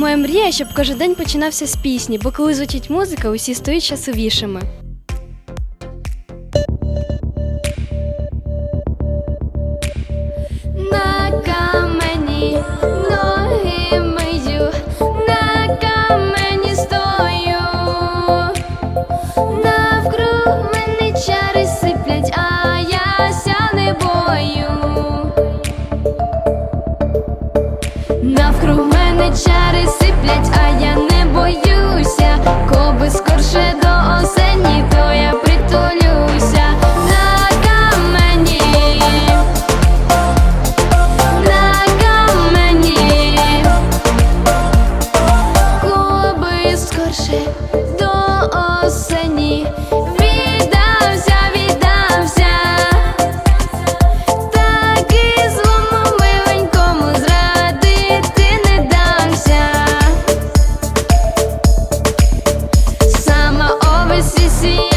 Моя мрія, щоб кожен день починався з пісні, бо коли звучить музика, усі стають щасливішими. На камені ноги мию, на камені стою, навкруг мене чари сиплять, а я ся не бою. Навкруг мене чари сиплять. see